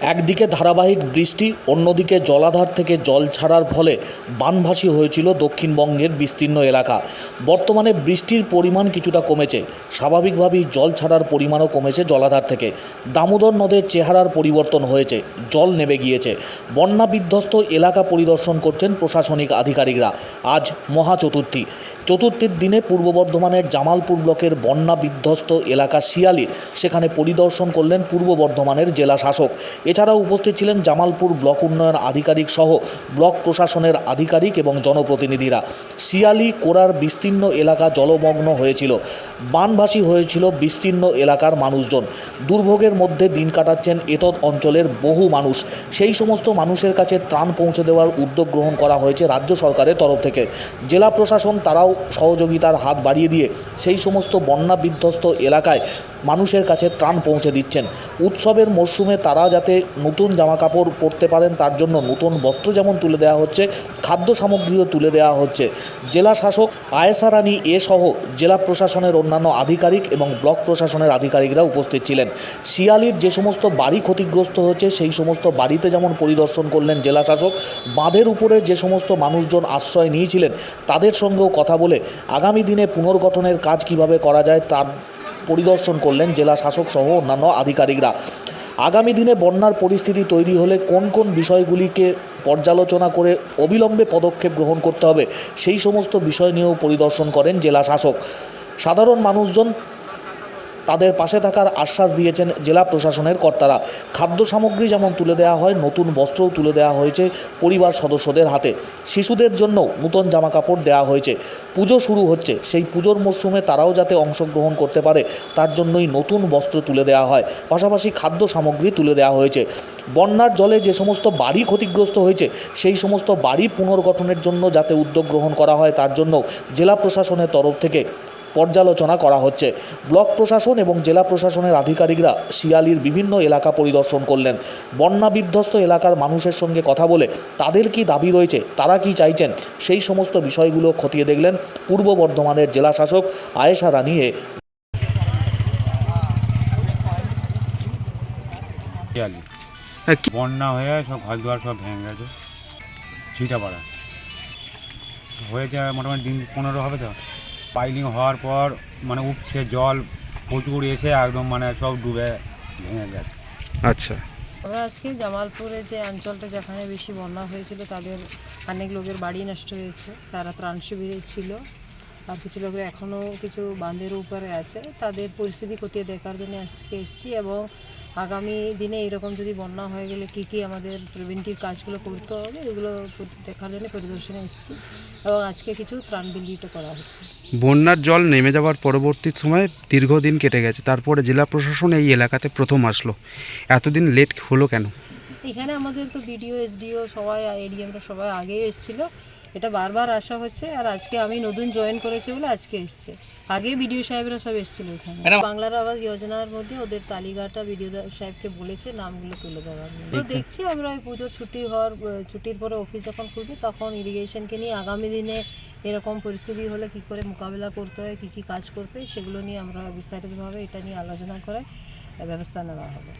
একদিকে ধারাবাহিক বৃষ্টি, অন্যদিকে জলাধার থেকে জল ছাড়ার ফলে বানভাসী হয়েছিল দক্ষিণবঙ্গের বিস্তীর্ণ এলাকা। বর্তমানে বৃষ্টির পরিমাণ কিছুটা কমেছে। স্বাভাবিকভাবেই জল ছাড়ার পরিমাণও কমেছে জলাধার থেকে। দামোদর নদের চেহারার পরিবর্তন হয়েছে। জল নেমে গিয়েছে। বন্যা বিধ্বস্ত এলাকা পরিদর্শন করছেন প্রশাসনিক আধিকারিকরা। আজ মহা চতুর্থী চতুর্থীর দিনে পূর্ব বর্ধমানের জামালপুর ব্লকের বন্যা বিধ্বস্ত এলাকা শিয়ালি সেখানে পরিদর্শন করলেন পূর্ব বর্ধমানের জেলা শাসক। এছাড়াও উপস্থিত ছিলেন জামালপুর ব্লক উন্নয়ন আধিকারিক সহ ব্লক প্রশাসনের আধিকারিক এবং জনপ্রতিনিধিরা। শিয়ালি কোরার বিস্তীর্ণ এলাকা জলমগ্ন হয়েছিল। বানভাসী হয়েছিল বিস্তীর্ণ এলাকার মানুষজন। দুর্ভোগের মধ্যে দিন কাটাচ্ছেন এতদ অঞ্চলের বহু মানুষ। সেই সমস্ত মানুষের কাছে ত্রাণ পৌঁছে দেওয়ার উদ্যোগ গ্রহণ করা হয়েছে রাজ্য সরকারের তরফ থেকে। জেলা প্রশাসন, তারাও সহযোগিতার হাত বাড়িয়ে দিয়ে সেই সমস্ত বন্যা বিধ্বস্ত এলাকায় মানুষের কাছে ত্রাণ পৌঁছে দিচ্ছেন। উৎসবের মরশুমে তারা যাতে নতুন জামা কাপড় পরতে পারেন, তার জন্য নতুন বস্ত্র যেমন তুলে দেওয়া হচ্ছে, খাদ্য সামগ্রীও তুলে দেওয়া হচ্ছে। জেলা শাসক আয়েসা রানী এ সহ জেলা প্রশাসনের অন্যান্য আধিকারিক এবং ব্লক প্রশাসনের আধিকারিকরা উপস্থিত ছিলেন। শিয়ালির যে সমস্ত বাড়ি ক্ষতিগ্রস্ত হচ্ছে, সেই সমস্ত বাড়িতে যেমন পরিদর্শন করলেন জেলা শাসক, বাঁধের উপরে যে সমস্ত মানুষজন আশ্রয় নিয়েছিলেন, তাদের সঙ্গেও কথা বলে আগামী দিনে পুনর্গঠনের কাজ কীভাবে করা যায়, তার পরিদর্শন করলেন জেলা শাসক সহ অন্যান্য আধিকারিকরা। আগামী দিনে বন্যার পরিস্থিতি তৈরি হলে কোন কোন বিষয়গুলিকে পর্যালোচনা করে অবিলম্বে পদক্ষেপ গ্রহণ করতে হবে, সেই সমস্ত বিষয় নিয়েও পরিদর্শন করেন জেলা শাসক। সাধারণ মানুষজন তাদের পাশে থাকার আশ্বাস দিয়েছেন জেলা প্রশাসনের কর্তারা। খাদ্য সামগ্রী যেমন তুলে দেওয়া হয়, নতুন বস্ত্রও তুলে দেওয়া হয়েছে পরিবার সদস্যদের হাতে। শিশুদের জন্য নূতন জামা কাপড় দেওয়া হয়েছে। পুজো শুরু হচ্ছে। সেই পুজোর মরশুমে তারাও যাতে অংশগ্রহণ করতে পারে, তার জন্যই নতুন বস্ত্র তুলে দেওয়া হয়। পাশাপাশি খাদ্য সামগ্রী তুলে দেওয়া হয়েছে। বন্যার জলে যে সমস্ত বাড়ি ক্ষতিগ্রস্ত হয়েছে, সেই সমস্ত বাড়ি পুনর্গঠনের জন্য যাতে উদ্যোগ গ্রহণ করা হয়, তার জন্য জেলা প্রশাসনের তরফ থেকে পর্যালোচনা করা হচ্ছে। ব্লক প্রশাসন এবং জেলা প্রশাসনের আধিকারিকরা শিয়ালির বিভিন্ন এলাকা পরিদর্শন করলেন। বন্যা বিধ্বস্ত এলাকার মানুষের সঙ্গে কথা বলে তাদের কি দাবি রয়েছে তারা কি চাইছেন সেই সমস্ত বিষয়গুলো খতিয়ে দেখলেন পূর্ব বর্ধমানের জেলা শাসক আয়েশা রানী এ। শিয়ালি। হ্যাঁ, বন্যা হয়ে সব ঘর দুয়ার সব ভেঙে গেছে। ছিটাপাড়া হয়েছে মোটামুটি দিন পনেরো হবে তো? পাইলিং হওয়ার পর মানে উঠছে জল প্রচুর এসে একদম মানে সব ডুবে ভেঙে গেছে। আচ্ছা। আমরা আজকে জামালপুরে যে অঞ্চলটা যেখানে বেশি বন্যা হয়েছিল তাদের অনেক লোকের বাড়ি নষ্ট হয়েছে তারা ত্রাণ শিবিরে ছিল। আর কিছু লোকের এখনও কিছু বাঁধের উপরে আছে। তাদের পরিস্থিতি খতিয়ে দেখার জন্য আজকে এসেছি এবং আগামী দিনে এরকম যদি বন্যা হয়ে গেলে কী কী আমাদের প্রিভেন্টিভ কাজগুলো করতে হবে? এগুলো দেখার জন্য পরিদর্শনে এসেছি এবং আজকে কিছু ত্রাণ বিলিটা করা হচ্ছে। বন্যার জল নেমে যাওয়ার পরবর্তী সময়ে দীর্ঘদিন কেটে গেছে। তারপরে জেলা প্রশাসন এই এলাকাতে প্রথম আসলো। এতদিন লেট হলো কেন? এখানে আমাদের তো বিডিও এসডিও সবাই এডিএমরা সবাই আগেই এসেছিল। এটা বারবার আসা হচ্ছে আর আজকে আমি নতুন জয়েন করেছি বলে আজকে এসছে। আগে বিডিও সাহেবরা সব এসেছিল এখানে। বাংলার আবাস যোজনার মধ্যে ওদের তালিকাটা বিডিও সাহেবকে বলেছে নামগুলো তুলে দেওয়ার জন্য। তো দেখছি আমরা ওই পুজোর ছুটি হওয়ার ছুটির পরে অফিস যখন খুলবে তখন ইরিগেশনকে নিয়ে আগামী দিনে এরকম পরিস্থিতি হলে কি করে মোকাবিলা করতে হয় কী কী কাজ করতে হয় সেগুলো নিয়ে আমরা বিস্তারিতভাবে এটা নিয়ে আলোচনা করে ব্যবস্থা নেওয়া হবে।